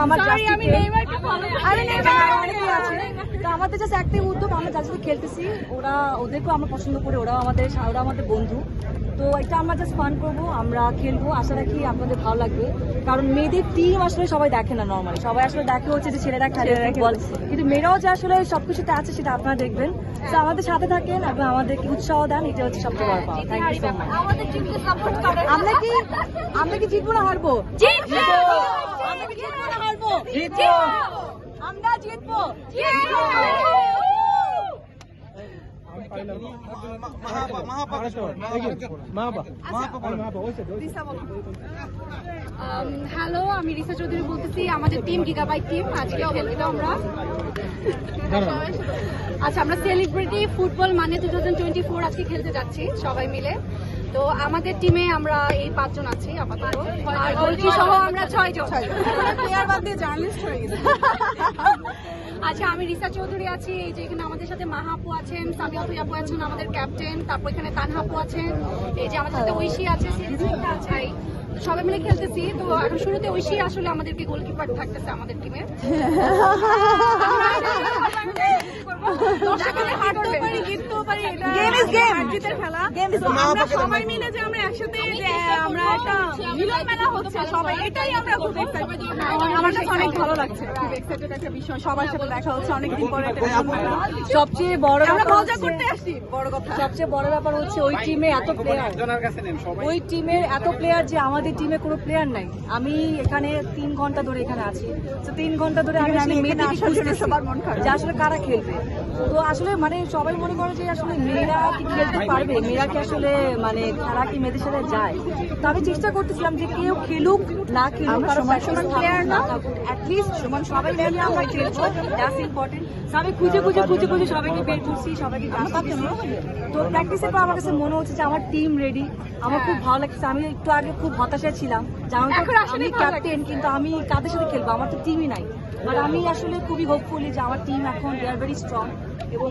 আমার। আরে আছে তো আমাদের জাস্ট একটাই উদ্যোগ আমরা যার সাথে খেলতেছি ওরা ওদেরকেও আমরা পছন্দ করি ওরাও আমাদের ওরা আমাদের বন্ধু। তো এটা আমরা জাস্ট ফান করব আমরা খেলব আশা রাখি আপনাদের ভালো লাগবে। কারণ মেয়েদের টিম আসলে সবাই দেখে না নর্মালি সবাই আসলে দেখে হচ্ছে যে ছেলেরা খেলে ফুটবল কিন্তু মেয়েরাও যে আসলে সবকিছুতে আছে সেটা আপনারা দেখবেন। তো আমাদের সাথে থাকেন এবং আমাদেরকে উৎসাহ দেন এটা হচ্ছে সবচেয়ে বড় পাওয়া। থ্যাংক ইউ সো মাচ আমাদের টিমকে সাপোর্ট করে। আমরা কি আমরা কি জিতবো না হারবো? জিতবো! আমরা কি জিতবো না হারবো? জিতবো! আমরা জিতবো। হ্যালো, আমি রিসা চৌধুরী বলতেছি, আমাদের টিম গিগাবাইট টিম আজকে খেলব আমরা। আচ্ছা আমরা সেলিব্রিটি ফুটবল মানে টু থাউজেন্ড টোয়েন্টি ফোর আজকে খেলতে যাচ্ছি, সবাই মিলে। তো আমাদের টিমে আমরা এই পাঁচজন আছি আপাতত। আর গোলকি সহ আমরা ছয় জন আচ্ছা আমি রিসা চৌধুরী আছি। এই যে এখানে আমাদের সাথে মাহাপু আছেন সামিয়া তুই আপু আছেন আমাদের ক্যাপ্টেন তারপর এখানে তানহাপু আছেন এই যে আমাদের সাথে ঐশী আছে আছে সবাই মিলে খেলতেছি। তো এখন শুরুতে ঐশী আসলে আমাদেরকে গোলকিপার থাকতেছে আমাদের টিমে পারি is game. হার খেলা Game is আমরা সবাই মিলে যে আমরা একসাথে যে আমরা একটা মিলন মেলা হচ্ছে সবাই এটাই আমরা খুব এক্সাইটেড আমার কাছে অনেক ভালো লাগছে। খুব এক্সাইটেড একটা বিষয় সবার সাথে দেখা হচ্ছে অনেকদিন পরে সবচেয়ে বড় আমরা ব্যাপার মজা করতে আসছি বড় কথা। সবচেয়ে বড় ব্যাপার হচ্ছে ওই টিমে এত প্লেয়ার ওই টিমের এত প্লেয়ার যে আমাদের টিমে কোনো প্লেয়ার নাই। আমি এখানে তিন ঘণ্টা ধরে এখানে আছি। তো তিন ঘণ্টা ধরে আমি আসলে খুঁজতেছি। যে আসলে কারা খেলবে। তো আসলে মানে সবাই মনে করে যে আসলে মেয়েরা কি খেলতে পারবে? মেয়েরা কি আসলে মানে খেলা কি মেয়েদের সাথে যায়। তো আমি চেষ্টা করতেছিলাম যে কেউ খেলুক না খেলুক কারও সমান প্লেয়ার না। অ্যাটলিস্ট সমান সবাই মিলে আমরা খেলব। দ্যাটস ইম্পর্টেন্ট আমি খুঁজে খুঁজে খুঁজে খুঁজে সবাইকে বের করছি সবাইকে ডাকছি তো প্র্যাকটিসের পর আমার কাছে মনে হচ্ছে যে আমার টিম রেডি আমার খুব ভালো লাগছে। আমি একটু আগে খুব হতাশায় ছিলাম যে আমি ক্যাপ্টেন কিন্তু আমি কাদের সাথে খেলব? আমার তো টিমই নাই। বাট আমি আসলে খুবই হোপফুলি যে আমার টিম এখন দে আর ভেরি স্ট্রং এবং